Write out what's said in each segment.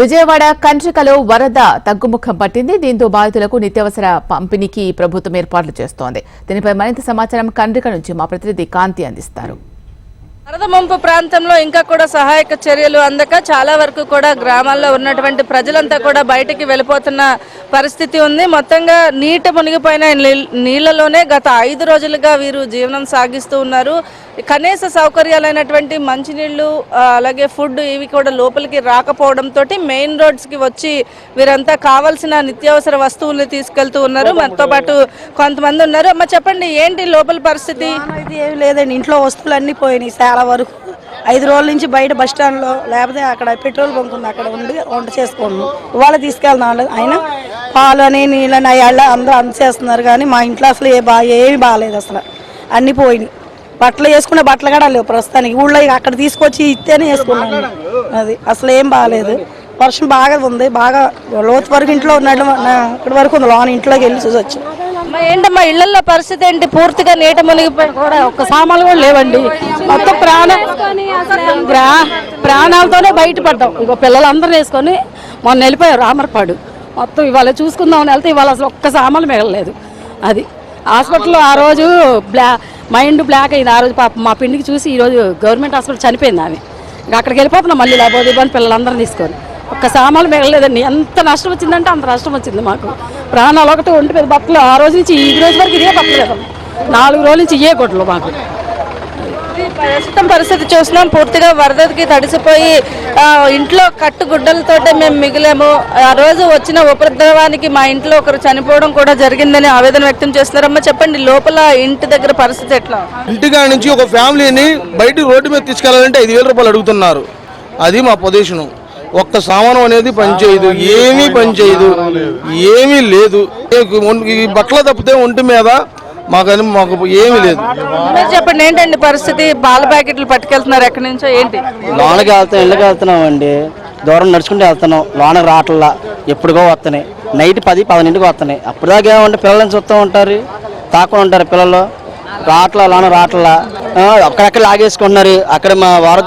విజయవాడ కంట్రికలో వరద తగ్గుముఖం పట్టింది. దీంతో బాధితులకు నిత్యావసర పంపిణీకి ప్రభుత్వం ఏర్పాట్లు చేస్తోంది. దీనిపై మరింత సమాచారం కండ్రిక నుంచి మా ప్రతినిధి కాంతి అందిస్తారు. వరద ముంపు ప్రాంతంలో ఇంకా కూడా సహాయక చర్యలు అందక చాలా వరకు కూడా గ్రామాల్లో ఉన్నటువంటి ప్రజలంతా కూడా బయటికి వెళ్ళిపోతున్న పరిస్థితి ఉంది. మొత్తంగా నీట మునిగిపోయిన నీళ్ళలోనే గత ఐదు రోజులుగా వీరు జీవనం సాగిస్తూ ఉన్నారు. కనీస సౌకర్యాలైనటువంటి మంచినీళ్ళు అలాగే ఫుడ్ ఇవి కూడా లోపలికి రాకపోవడంతో మెయిన్ రోడ్స్కి వచ్చి వీరంతా కావాల్సిన నిత్యావసర వస్తువులు తీసుకెళ్తూ ఉన్నారు. మనతో పాటు కొంతమంది ఉన్నారు. అమ్మ చెప్పండి ఏంటి లోపల పరిస్థితి? ఇది ఏమి లేదండి. ఇంట్లో వస్తువులు అన్నీ పోయినాయి. చాలా వరకు ఐదు రోజుల నుంచి బయట బస్ స్టాండ్లో లేకపోతే అక్కడ పెట్రోల్ బంక్ ఉంది అక్కడ ఉండి వంట చేసుకున్నాం ఇవాళ తీసుకెళ్దాం అయినా పాలు అని నీళ్ళని అయ్యాళ్ళ అందరూ అందచేస్తున్నారు కానీ మా ఇంట్లో అసలు ఏ బా ఏమి బాగాలేదు అసలు. అన్నీ పోయినాయి. బట్టలు వేసుకునే బట్టలు కూడా లేవు ప్రస్తుతానికి. ఊళ్ళో ఇక అక్కడ తీసుకొచ్చి ఇస్తేనే వేసుకున్నాను. అది అసలు ఏం బాగాలేదు. వర్షం బాగా ఉంది బాగా లోతు వరకు ఇంట్లో ఉన్నాడు ఇక్కడ వరకు ఉంది. లోన ఇంట్లోకి వెళ్ళి చూసొచ్చు. ఏంటమ్మా ఇళ్ళలో పరిస్థితి ఏంటి? పూర్తిగా నీట మునిగిపోయి కూడా ఒక్క సామాన్లు కూడా లేవండి. మొత్తం ప్రాణ ప్రాణాలతోనే బయటపడ్డాం. ఇంకో పిల్లలందరూ వేసుకొని మొన్న వెళ్ళిపోయారు రామర్పాడు. మొత్తం ఇవాళ చూసుకుందామని వెళ్తే ఇవాళ అసలు ఒక్క సామాన్లు మిగలలేదు. అది. హాస్పిటల్లో ఆ రోజు బ్లా మైండ్ బ్లాక్ అయింది. ఆ రోజు పాప మా పిండికి చూసి ఈ రోజు గవర్నమెంట్ హాస్పిటల్ చనిపోయింది ఆమె. ఇంకా అక్కడికి వెళ్ళిపోతున్నాం మళ్ళీ లేకపోతే ఇబ్బంది పిల్లలందరూ తీసుకొని. ఒక్క సామాన్లు మిగలలేదండి. ఎంత నష్టం వచ్చిందంటే అంత నష్టం వచ్చింది మాకు. ప్రాణాలు ఒకటి ఒంటి మీద బట్టలు ఆ రోజు నుంచి ఈ రోజు వరకు ఇదే బట్టలేదు నాలుగు రోజుల నుంచి ఇయ్యే కొట్లు మాకు. ప్రస్తుతం పరిస్థితి చూస్తున్నాం. పూర్తిగా వరదకి తడిసిపోయి ఆ, ఇంట్లో కట్టు గుడ్డలతోటే మేము మిగిలాము. ఆ రోజు వచ్చిన ఉపద్రవానికి మా ఇంట్లో ఒకరు చనిపోవడం కూడా జరిగిందని ఆవేదన వ్యక్తం చేస్తున్నారమ్మా. చెప్పండి లోపల ఇంటి దగ్గర పరిస్థితి ఎట్లా? ఇంటికాడ నుంచి ఒక ఫ్యామిలీని బయట రోడ్డు మీద తీసుకెళ్ళాలంటే ఐదు వేల రూపాయలు అడుగుతున్నారు. అది మా పొజిషను. ఒక్క సామానం అనేది పనిచేయదు. ఏమీ పనిచేయదు. ఏమీ లేదు. ఈ బట్టలు తప్పితే ఒంటి మీద మాకని మాకు ఏమీ లేదు. మీరు చెప్పండి ఏంటండి పరిస్థితి? పాల ప్యాకెట్లు పట్టుకెళ్తున్నారు ఎక్కడి నుంచో? ఏంటి? లోనకి వెళ్తాం ఇళ్ళకి వెళ్తున్నాం అండి. దూరం నడుచుకుంటూ వెళ్తున్నాం. లోనకి రావట్లా. ఎప్పుడుగో వస్తున్నాయి. నైట్ పది పదింటికి వస్తున్నాయి. అప్పుడు దాకా ఏమంటే పిల్లల్ని చూస్తూ ఉంటారు తాకుండా ఉంటారు పిల్లలు. రాట్లా లోన రాట్లా ఆ, అక్కడక్కడ లాగేసుకుంటున్నారు. అక్కడ మా వారు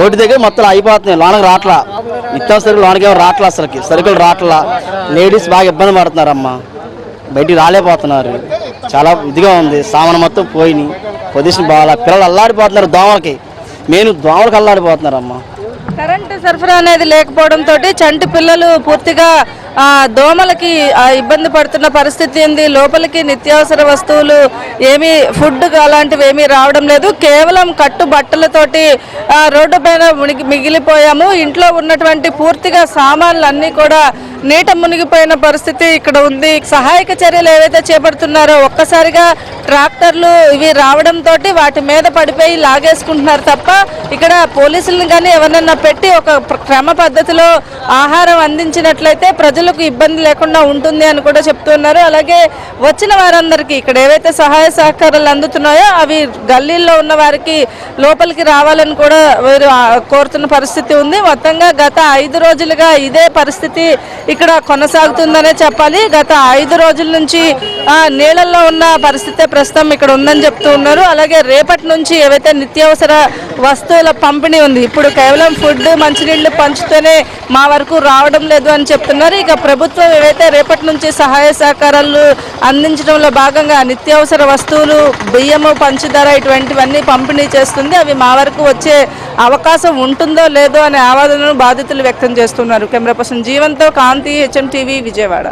రోడ్డు దగ్గర మొత్తం అయిపోతున్నాయి లోనకి రాట్లా నిత్యావసర లోనకి రాట్లా అసలుకి. సరుకులు రాట్లా లేడీస్ బాగా ఇబ్బంది పడుతున్నారమ్మా. బయటికి రాలేకపోతున్నారు. చాలా ఇదిగా ఉంది. సామాన్ మొత్తం పోయినాయి. పొజిషన్ బాగా పిల్లలు అల్లాడిపోతున్నారు దోమలకి. మెయిన్ దోమలకి అల్లాడిపోతున్నారు అమ్మ కరెంటు సరఫరా అనేది లేకపోవడంతో చంటి పిల్లలు పూర్తిగా దోమలకి ఇబ్బంది పడుతున్న పరిస్థితి ఉంది లోపలికి నిత్యావసర వస్తువులు ఏమీ ఫుడ్ అలాంటివి ఏమీ రావడం లేదు. కేవలం కట్టు బట్టలతోటి రోడ్డు పైన మునిగి మిగిలిపోయాము. ఇంట్లో ఉన్నటువంటి పూర్తిగా సామాన్లు అన్నీ కూడా నీట మునిగిపోయిన పరిస్థితి ఇక్కడ ఉంది. సహాయక చర్యలు ఏవైతే చేపడుతున్నారో ఒక్కసారిగా ట్రాక్టర్లు ఇవి రావడంతో వాటి మీద పడిపోయి లాగేసుకుంటున్నారు తప్ప ఇక్కడ పోలీసులను కానీ ఎవరినన్నా పెట్టి ఒక క్రమ పద్ధతిలో ఆహారం అందించినట్లయితే ప్రజలు ప్రజలకు ఇబ్బంది లేకుండా ఉంటుంది అని కూడా చెప్తున్నారు. అలాగే వచ్చిన వారందరికీ ఇక్కడ ఏవైతే సహాయ సహకారాలు అందుతున్నాయో అవి గల్లీల్లో ఉన్న వారికి లోపలికి రావాలని కూడా వీరు కోరుతున్న పరిస్థితి ఉంది. మొత్తంగా గత ఐదు రోజులుగా ఇదే పరిస్థితి ఇక్కడ కొనసాగుతుందనే చెప్పాలి. గత ఐదు రోజుల నుంచి నీళ్ళల్లో ఉన్న పరిస్థితి ప్రస్తుతం ఇక్కడ ఉందని చెప్తూ ఉన్నారు. అలాగే రేపటి నుంచి ఏవైతే నిత్యావసర వస్తువుల పంపిణీ ఉంది ఇప్పుడు కేవలం ఫుడ్ మంచినీళ్ళు పంచుతూనే మా వరకు రావడం లేదు అని చెప్తున్నారు. ఇక ప్రభుత్వం ఏవైతే రేపటి నుంచి సహాయ సహకారాలు అందించడంలో భాగంగా నిత్యావసర వస్తువులు బియ్యము పంచదార ఇటువంటివన్నీ పంపిణీ చేస్తుంది. అవి మా వరకు వచ్చే అవకాశం ఉంటుందో లేదో అనే ఆవాదనను బాధితులు వ్యక్తం చేస్తున్నారు. కెమెరా పర్సన్ జీవంతో కాంతి హెచ్ఎం టీవీ విజయవాడ.